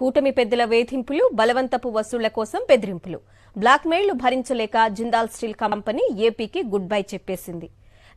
కూటమి పెద్దల వేధింపులు బలవంతపు వసూళ్ళ కోసం బెదిరింపులు. బ్లాక్మెయిల్ను భరించలేక జిందాల్ స్టీల్ కంపెనీ ఏపీకి గుడ్ బై చెప్పేసింది.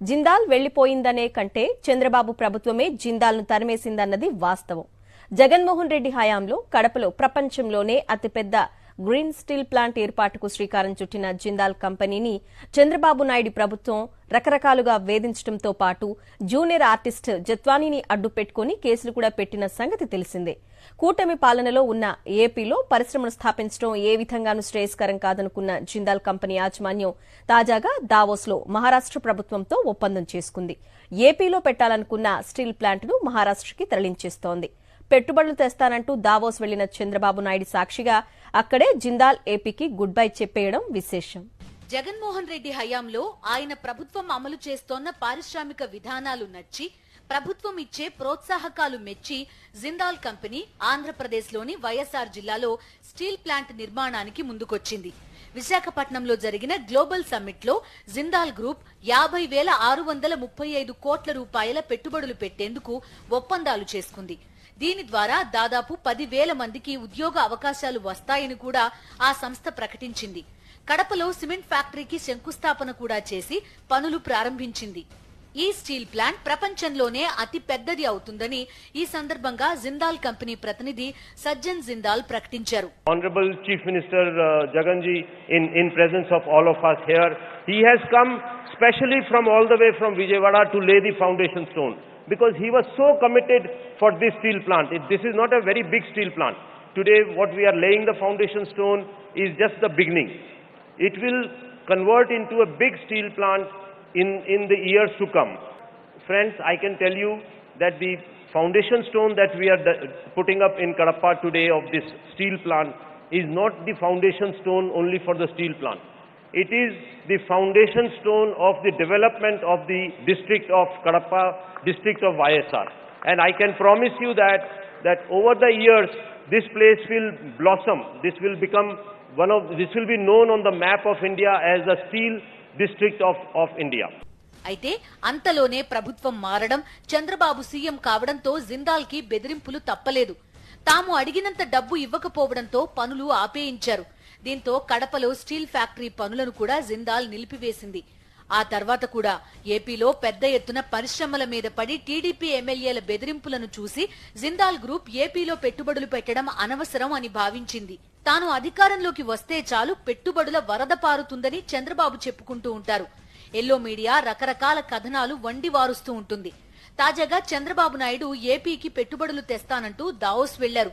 జిందాల్ వెళ్ళిపోయిందనే కంటే చంద్రబాబు ప్రభుత్వమే జిందాల్ను తరిమేసిందన్నది వాస్తవం. జగన్మోహన్ రెడ్డి హయాంలో కడపలో ప్రపంచంలోనే అతిపెద్ద గ్రీన్ స్టీల్ ప్లాంట్ ఏర్పాటుకు శ్రీకారం చుట్టిన జిందాల్ కంపెనీని చంద్రబాబు నాయుడు ప్రభుత్వం రకరకాలుగా వేధించడంతో పాటు జూనియర్ ఆర్టిస్ట్ జత్వానీని అడ్డుపెట్టుకుని కేసులు కూడా పెట్టిన సంగతి తెలిసిందే. కూటమి పాలనలో ఉన్న ఏపీలో పరిశ్రమను స్థాపించడం ఏ విధంగానూ శ్రేయస్కరం కాదనుకున్న జిందాల్ కంపెనీ యాజమాన్యం తాజాగా దావోస్లో మహారాష్ట్ర ప్రభుత్వంతో ఒప్పందం చేసుకుంది. ఏపీలో పెట్టాలనుకున్న స్టీల్ ప్లాంట్ను మహారాష్ట్రకి తరలించేస్తోంది. పెట్టుబడులు తెస్తానంటూ దావోస్ వెళ్ళిన చంద్రబాబు నాయుడు సాక్షిగా అక్కడే జిందాల్ ఏపీకి గుడ్ బై చెప్పేయడం విశేషం. జగన్మోహన్ రెడ్డి హయాంలో ఆయన ప్రభుత్వం అమలు చేస్తోన్న పారిశ్రామిక విధానాలు నచ్చి ప్రభుత్వం ఇచ్చే ప్రోత్సాహకాలు మెచ్చి జిందాల్ కంపెనీ ఆంధ్రప్రదేశ్లోని వైఎస్ఆర్ జిల్లాలో స్టీల్ ప్లాంట్ నిర్మాణానికి ముందుకొచ్చింది. విశాఖపట్నంలో జరిగిన గ్లోబల్ సమ్మిట్లో జిందాల్ గ్రూప్ యాభై వేల ఆరు వందల ముప్పై ఐదు కోట్ల రూపాయల పెట్టుబడులు పెట్టేందుకు ఒప్పందాలు చేసుకుంది. దీని ద్వారా దాదాపు పదివేల మందికి ఉద్యోగ అవకాశాలు వస్తాయని కూడా ఆ సంస్థ ప్రకటించింది. కడపలో సిమెంట్ ఫ్యాక్టరీకి శంకుస్థాపన కూడా చేసి పనులు ప్రారంభించింది. ఈ స్టీల్ ప్లాంట్ ప్రపంచంలోనే అతి పెద్దది అవుతుందని ఈ సందర్భంగా జిందాల్ కంపెనీ ప్రతినిధి సజ్జన్ జిందాల్ ప్రకటించారు Honorable Chief Minister uh, Jaganji, in, in presence of all of us here, he has come specially from all the way from Vijayawada to lay the foundation stone because he was so committed for this steel plant. It, this is not a very big steel plant. Today, what we are laying the foundation stone is just the beginning. It will convert into a big steel plant in, in the years to come. Friends, I can tell you that the foundation stone that we are putting up in Kadapa today of this steel plant is not the foundation stone only for the steel plant. It is the foundation stone of the development of the district of Kadapa, district of YSR. And I can promise you that, that over the years, this place will blossom. This will become one of, this will be known on the map of India as the steel district of of India అయితే అంతలోనే ప్రభుత్వం మారడం Chandrababu CM కావడంతో జిందాల్కి బెదిరింపులు తప్పలేదు. తాము అడిగినంత డబ్బు ఇవ్వకపోవడంతో పనులు ఆపేయించారు. దీంతో కడపలో స్టీల్ ఫ్యాక్టరీ పనులను కూడా జిందాల్ నిలిపివేసింది. ఆ తర్వాత కూడా ఏపీలో పెద్ద ఎత్తున పరిశ్రమల మీద పడి టీడీపీ ఎమ్మెల్యేల బెదిరింపులను చూసి జిందాల్ గ్రూప్ ఏపీలో పెట్టుబడులు పెట్టడం అనవసరం అని భావించింది. తాను అధికారంలోకి వస్తే చాలు పెట్టుబడుల వరద పారుతుందని చంద్రబాబు చెప్పుకుంటూ ఉంటారు. ఎల్లో మీడియా రకరకాల కథనాలు వండి వారుస్తూ ఉంటుంది. తాజాగా చంద్రబాబు నాయుడు ఏపీకి పెట్టుబడులు తెస్తానంటూ దావోస్ వెళ్ళారు.